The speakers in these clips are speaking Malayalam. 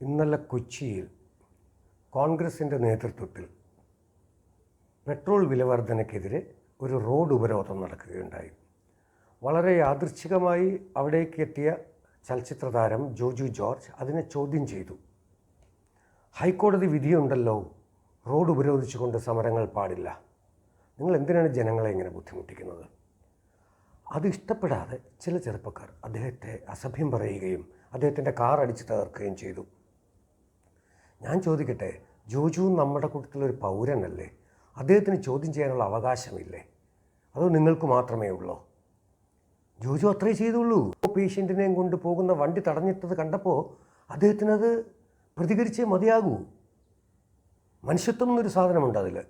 ഇന്നലെ കൊച്ചിയിൽ കോൺഗ്രസിന്റെ നേതൃത്വത്തിൽ പെട്രോൾ വിലവർധനയ്ക്കെതിരെ ഒരു റോഡ് ഉപരോധം നടക്കുകയുണ്ടായി. വളരെ യാദൃച്ഛികമായി അവിടേക്ക് എത്തിയ ചലച്ചിത്ര താരം ജോജു ജോർജ് അതിനെ ചോദ്യം ചെയ്തു. ഹൈക്കോടതി വിധിയുണ്ടല്ലോ റോഡ് ഉപരോധിച്ചുകൊണ്ട് സമരങ്ങൾ പാടില്ല. നിങ്ങൾ എന്തിനാണ് ജനങ്ങളെ ഇങ്ങനെ ബുദ്ധിമുട്ടിക്കുന്നത്? അത് ഇഷ്ടപ്പെടാതെ ചില ചെറുപ്പക്കാർ അദ്ദേഹത്തെ അസഭ്യം പറയുകയും അദ്ദേഹത്തിന്റെ കാർ അടിച്ച് തകർക്കുകയും ചെയ്തു. ഞാൻ ചോദിക്കട്ടെ ജോജു നമ്മുടെ കൂട്ടത്തിലൊരു പൗരനല്ലേ? അദ്ദേഹത്തിന് ചോദ്യം ചെയ്യാനുള്ള അവകാശമില്ലേ? അതോ നിങ്ങൾക്ക് മാത്രമേ ഉള്ളൂ? ജോജു അത്രേ ചെയ്തുള്ളൂ. പേഷ്യന്റിനെയും കൊണ്ട് പോകുന്ന വണ്ടി തടഞ്ഞിട്ടത് കണ്ടപ്പോൾ അദ്ദേഹത്തിനത് പ്രതികരിച്ചേ മതിയാകൂ. മനുഷ്യത്വം എന്നൊരു സാധനമുണ്ട് അതിൽ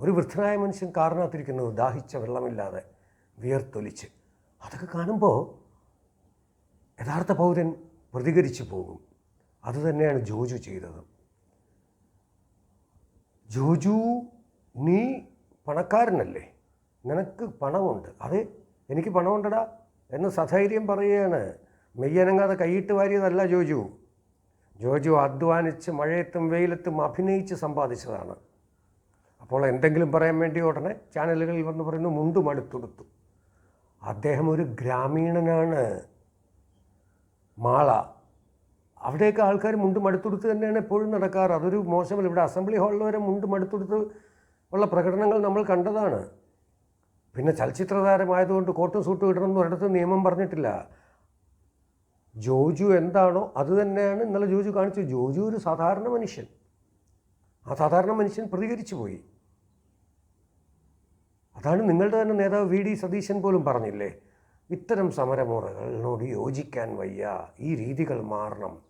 ഒരു വൃദ്ധനായ മനുഷ്യൻ കാറിനകത്തിരിക്കുന്നു ദാഹിച്ച വെള്ളമില്ലാതെ വിയർത്തൊലിച്ച്. അതൊക്കെ കാണുമ്പോൾ യഥാർത്ഥ പൗരൻ പ്രതികരിച്ചു പോകും. അതുതന്നെയാണ് ജോജു ചെയ്തത്. ജോജു നീ പണക്കാരനല്ലേ? നിനക്ക് പണമുണ്ട്. അതെ എനിക്ക് പണമുണ്ടടാ എന്ന് സധൈര്യം പറയുകയാണ്. മെയ്യനങ്ങാതെ കൈയിട്ട് വാരിയതല്ല ജോജു. ജോജു അധ്വാനിച്ച് മഴയത്തും വെയിലത്തും അഭിനയിച്ച് സമ്പാദിച്ചതാണ്. അപ്പോൾ എന്തെങ്കിലും പറയാൻ വേണ്ടി ഉടനെ ചാനലുകളിൽ വന്ന് പറയുന്നു മുണ്ടും അടുത്തെടുത്തു. അദ്ദേഹം ഒരു ഗ്രാമീണനാണ്. മാള. അവിടെയൊക്കെ ആൾക്കാർ മുണ്ട് മടുത്തുടുത്ത് തന്നെയാണ് എപ്പോഴും നടക്കാറ്. അതൊരു മോശമല്ല. ഇവിടെ അസംബ്ലി ഹാളിൽ വരെ മുണ്ട് മടുത്തുടുത്ത് ഉള്ള പ്രകടനങ്ങൾ നമ്മൾ കണ്ടതാണ്. പിന്നെ ചലച്ചിത്ര താരമായതുകൊണ്ട് കോട്ടും സൂട്ടും ഇടണമെന്ന് ഒരിടത്ത് നിയമം പറഞ്ഞിട്ടില്ല. ജോജു എന്താണോ അത് തന്നെയാണ് ഇന്നലെ ജോജു കാണിച്ചു. ജോജു ഒരു സാധാരണ മനുഷ്യൻ. ആ സാധാരണ മനുഷ്യൻ പ്രതികരിച്ചു പോയി. അതാണ് നിങ്ങളുടെ തന്നെ നേതാവ് വി ഡി സതീശൻ പോലും പറഞ്ഞില്ലേ? ഇത്തരം സമരമുറകളോട് യോജിക്കാൻ വയ്യ. ഈ രീതികൾ മാറണം.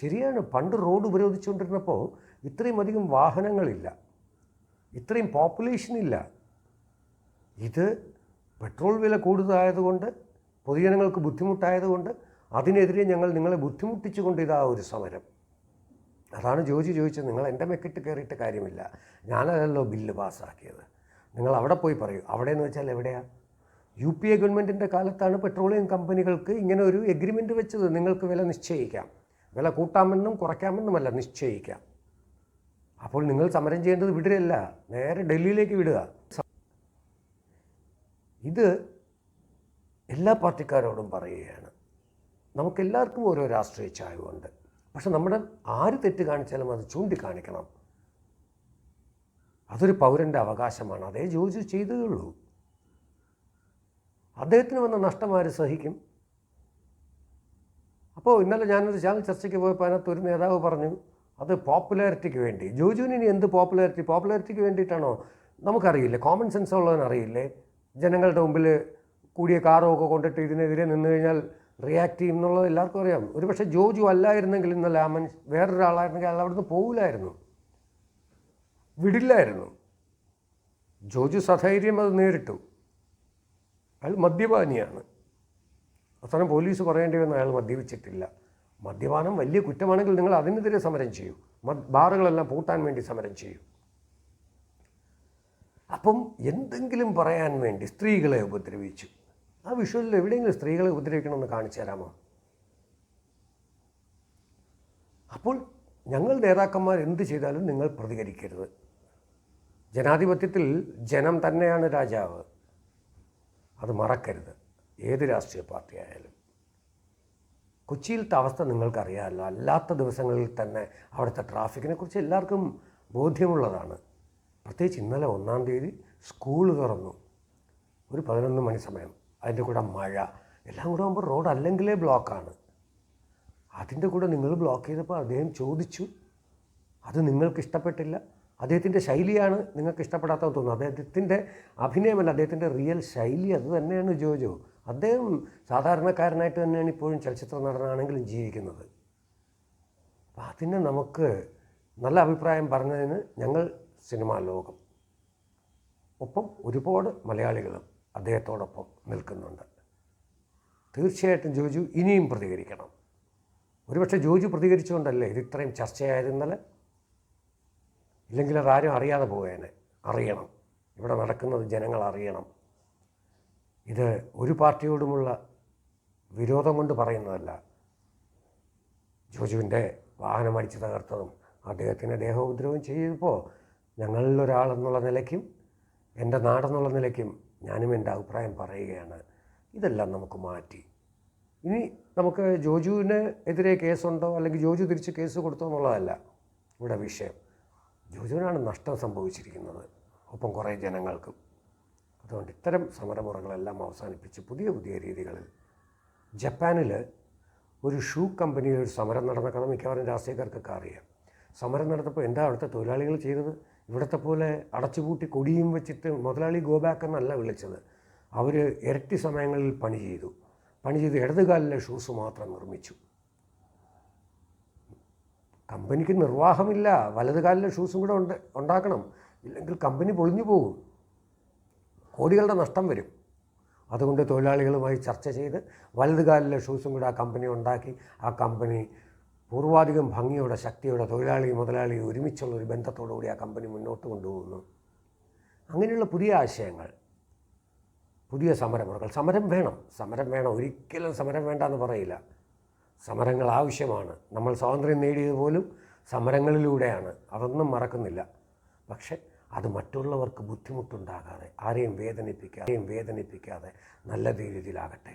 ശരിയാണ് പണ്ട് റോഡ് ഉപരോധിച്ചുകൊണ്ടിരുന്നപ്പോൾ ഇത്രയും അധികം വാഹനങ്ങളില്ല. ഇത്രയും പോപ്പുലേഷൻ ഇല്ല ഇത് പെട്രോൾ വില കൂടുതലായതുകൊണ്ട് പൊതുജനങ്ങൾക്ക് ബുദ്ധിമുട്ടായതുകൊണ്ട് അതിനെതിരെ ഞങ്ങൾ നിങ്ങളെ ബുദ്ധിമുട്ടിച്ചുകൊണ്ട് ഇതാ ഒരു സമരം. അതാണ് ജോജി ചോദിച്ചത്. നിങ്ങൾ എന്റെ മെക്കിട്ട് കയറിയിട്ട് കാര്യമില്ല. ഞാനല്ലല്ലോ ബില്ല് പാസ്സാക്കിയത്. നിങ്ങൾ അവിടെ പോയി പറയൂ. അവിടെ എന്ന് വെച്ചാൽ എവിടെയാണ് യു പി എ ഗവൺമെന്റിന്റെ കാലത്താണ് പെട്രോളിയം കമ്പനികൾക്ക് ഇങ്ങനെ ഒരു എഗ്രിമെന്റ് വെച്ചത്. നിങ്ങൾക്ക് വില നിശ്ചയിക്കാം. വില കൂട്ടാമെന്നും കുറയ്ക്കാമെന്നുമല്ല നിശ്ചയിക്കാം അപ്പോൾ നിങ്ങൾ സമരം ചെയ്യേണ്ടത് വിടുകയല്ല നേരെ ഡൽഹിയിലേക്ക് വിടുക. ഇത് എല്ലാ പാർട്ടിക്കാരോടും പറയുകയാണ്. നമുക്കെല്ലാവർക്കും ഓരോ രാഷ്ട്രീയ ചായവുണ്ട്. പക്ഷെ നമ്മുടെ ആര് തെറ്റ് കാണിച്ചാലും അത് ചൂണ്ടിക്കാണിക്കണം. അതൊരു പൗരന്റെ അവകാശമാണ്. അതേ ജോജു ചെയ്തതുള്ളൂ അദ്ദേഹത്തിന് വന്ന നഷ്ടം ആര് സഹിക്കും? അപ്പോൾ ഇന്നലെ ഞാനൊരു ചാനൽ ചർച്ചയ്ക്ക് പോയപ്പോൾ അതിനകത്ത് ഒരു നേതാവ് പറഞ്ഞു അത് പോപ്പുലാരിറ്റിക്ക് വേണ്ടി. ജോജുവിന് എന്ത് പോപ്പുലാരിറ്റി? പോപ്പുലാരിറ്റിക്ക് വേണ്ടിയിട്ടാണോ? നമുക്കറിയില്ലേ കോമൺ സെൻസ് ഉള്ളവൻ അറിയില്ലേ ജനങ്ങളുടെ മുമ്പിൽ കൂടിയ കാറും ഒക്കെ കൊണ്ടിട്ട് ഇതിനെതിരെ നിന്ന് കഴിഞ്ഞാൽ റിയാക്ട് ചെയ്യും എന്നുള്ളത് എല്ലാവർക്കും അറിയാം. ഒരു പക്ഷേ ജോജു അല്ലായിരുന്നെങ്കിൽ ഇന്നലെ ആ മനുഷ്യ വേറൊരാളായിരുന്നെങ്കിൽ അയാൾ അവിടുന്ന് പോകില്ലായിരുന്നു വിടില്ലായിരുന്നു. ജോജു സധൈര്യം അത് നേരിട്ടു. അയാൾ മദ്യപാനിയാണ്. അവസാനം പോലീസ് പറയേണ്ടി വന്ന അയാൾ മദ്യപിച്ചിട്ടില്ല. മദ്യപാനം വലിയ കുറ്റമാണെങ്കിൽ നിങ്ങൾ അതിനെതിരെ സമരം ചെയ്യൂ. ബാറുകളെല്ലാം പൂട്ടാൻ വേണ്ടി സമരം ചെയ്യൂ. അപ്പം എന്തെങ്കിലും പറയാൻ വേണ്ടി സ്ത്രീകളെ ഉപദ്രവിച്ചു. ആ വിഷുവിൽ എവിടെയെങ്കിലും സ്ത്രീകളെ ഉപദ്രവിക്കണമെന്ന് കാണിച്ചു തരാമോ? അപ്പോൾ ഞങ്ങൾ നേതാക്കന്മാർ എന്ത് ചെയ്താലും നിങ്ങൾ പ്രതികരിക്കരുത്. ജനാധിപത്യത്തിൽ ജനം തന്നെയാണ് രാജാവ്. അത് മറക്കരുത്. ഏത് രാഷ്ട്രീയ പാർട്ടിയായാലും. കൊച്ചിയിലത്തെ അവസ്ഥ നിങ്ങൾക്കറിയാമല്ലോ. അല്ലാത്ത ദിവസങ്ങളിൽ തന്നെ അവിടുത്തെ ട്രാഫിക്കിനെ കുറിച്ച് എല്ലാവർക്കും ബോധ്യമുള്ളതാണ്. പ്രത്യേകിച്ച് ഇന്നലെ ഒന്നാം തീയതി സ്കൂൾ തുറന്നു. ഒരു പതിനൊന്ന് മണി സമയം. അതിന്റെ കൂടെ മഴ. എല്ലാം കൂടെ ആകുമ്പോൾ റോഡ് അല്ലെങ്കിലേ ബ്ലോക്കാണ്. അതിന്റെ കൂടെ നിങ്ങൾ ബ്ലോക്ക് ചെയ്തപ്പോൾ അദ്ദേഹം ചോദിച്ചു അത് നിങ്ങൾക്ക് ഇഷ്ടപ്പെട്ടില്ല? അദ്ദേഹത്തിന്റെ ശൈലിയാണ് നിങ്ങൾക്ക് ഇഷ്ടപ്പെടാത്തതെന്ന് തോന്നുന്നു. അദ്ദേഹത്തിന്റെ അഭിനയമല്ല അദ്ദേഹത്തിന്റെ റിയൽ ശൈലി അത് തന്നെയാണ് ജോജോ. അദ്ദേഹം സാധാരണക്കാരനായിട്ട് തന്നെയാണ് ഇപ്പോഴും ചലച്ചിത്ര നടനാണെങ്കിലും ജീവിക്കുന്നത്. അപ്പം അതിന് നമുക്ക് നല്ല അഭിപ്രായം പറഞ്ഞതിന് ഞങ്ങൾ സിനിമാ ലോകം. ഒപ്പം ഒരുപാട് മലയാളികളും അദ്ദേഹത്തോടൊപ്പം നിൽക്കുന്നുണ്ട്. തീർച്ചയായിട്ടും ജോജു ഇനിയും പ്രതികരിക്കണം. ഒരുപക്ഷെ ജോജു പ്രതികരിച്ചുകൊണ്ടല്ലേ ഇത് ഇത്രയും ചർച്ചയായിരുന്നല്ലേ ഇല്ലെങ്കിൽ അതാരും അറിയാതെ പോയേനെ. അറിയണം. ഇവിടെ നടക്കുന്നത് ജനങ്ങൾ അറിയണം. ഇത് ഒരു പാർട്ടിയോടുമുള്ള വിരോധം കൊണ്ട് പറയുന്നതല്ല. ജോജുവിന്റെ വാഹനം അടിച്ച് തകർത്തതും അദ്ദേഹത്തിന് ദേഹോപദ്രവം ചെയ്തപ്പോൾ ഞങ്ങളിലൊരാളെന്നുള്ള നിലയ്ക്കും എന്റെ നാടെന്നുള്ള നിലയ്ക്കും ഞാനും എന്റെ അഭിപ്രായം പറയുകയാണ്. ഇതെല്ലാം നമുക്ക് മാറ്റി. ഇനി നമുക്ക് ജോജുവിന് എതിരെ കേസുണ്ടോ അല്ലെങ്കിൽ ജോജു തിരിച്ച് കേസ് കൊടുത്തോ എന്നുള്ളതല്ല ഇവിടെ വിഷയം. ജോജുവിനാണ് നഷ്ടം സംഭവിച്ചിരിക്കുന്നത്. ഒപ്പം കുറേ ജനങ്ങൾക്കും. അതുകൊണ്ട് ഇത്തരം സമരമുറകളെല്ലാം അവസാനിപ്പിച്ച് പുതിയ പുതിയ രീതികളിൽ ജപ്പാനിൽ ഒരു ഷൂ കമ്പനിയിൽ ഒരു സമരം നടന്ന കഥ മിക്കവാറും രാഷ്ട്രീയക്കാർക്കൊക്കെ അറിയാം. സമരം നടത്തപ്പോൾ എന്താ അവിടുത്തെ തൊഴിലാളികൾ ചെയ്തത് ഇവിടുത്തെ പോലെ അടച്ചുപൂട്ടി കൊടിയും വെച്ചിട്ട് മുതലാളി ഗോ ബാക്ക് എന്നല്ല വിളിച്ചത്. അവർ ഇരട്ടി സമയങ്ങളിൽ പണി ചെയ്തു. പണി ചെയ്ത് ഇടതുകാലിലെ ഷൂസ് മാത്രം നിർമ്മിച്ചു. കമ്പനിക്ക് നിർവാഹമില്ല. വലതുകാലിലെ ഷൂസും കൂടെ ഉണ്ട് ഉണ്ടാക്കണം. ഇല്ലെങ്കിൽ കമ്പനി പൊളിഞ്ഞു പോകും. കോടികളുടെ നഷ്ടം വരും. അതുകൊണ്ട് തൊഴിലാളികളുമായി ചർച്ച ചെയ്ത് വലതുകാലിലെ ഷൂസും കൂടെ ആ കമ്പനി ഉണ്ടാക്കി ആ കമ്പനി പൂർവാധികം ഭംഗിയോടെ ശക്തിയോടെ തൊഴിലാളി മുതലാളി ഒരുമിച്ചുള്ള ഒരു ബന്ധത്തോടുകൂടി ആ കമ്പനി മുന്നോട്ട് കൊണ്ടുപോകുന്നു. അങ്ങനെയുള്ള പുതിയ ആശയങ്ങൾ പുതിയ സമരമുറകൾ സമരം വേണം. സമരം വേണം. ഒരിക്കലും സമരം വേണ്ട എന്ന് പറയില്ല. സമരങ്ങൾ ആവശ്യമാണ്. നമ്മൾ സ്വാതന്ത്ര്യം നേടിയത് പോലും സമരങ്ങളിലൂടെയാണ്. അതൊന്നും മറക്കുന്നില്ല. പക്ഷെ അത് മറ്റുള്ളവർക്ക് ബുദ്ധിമുട്ടുണ്ടാകാതെ ആരെയും വേദനിപ്പിക്കാതെ ആരെയും വേദനിപ്പിക്കാതെ നല്ല രീതിയിലാകട്ടെ.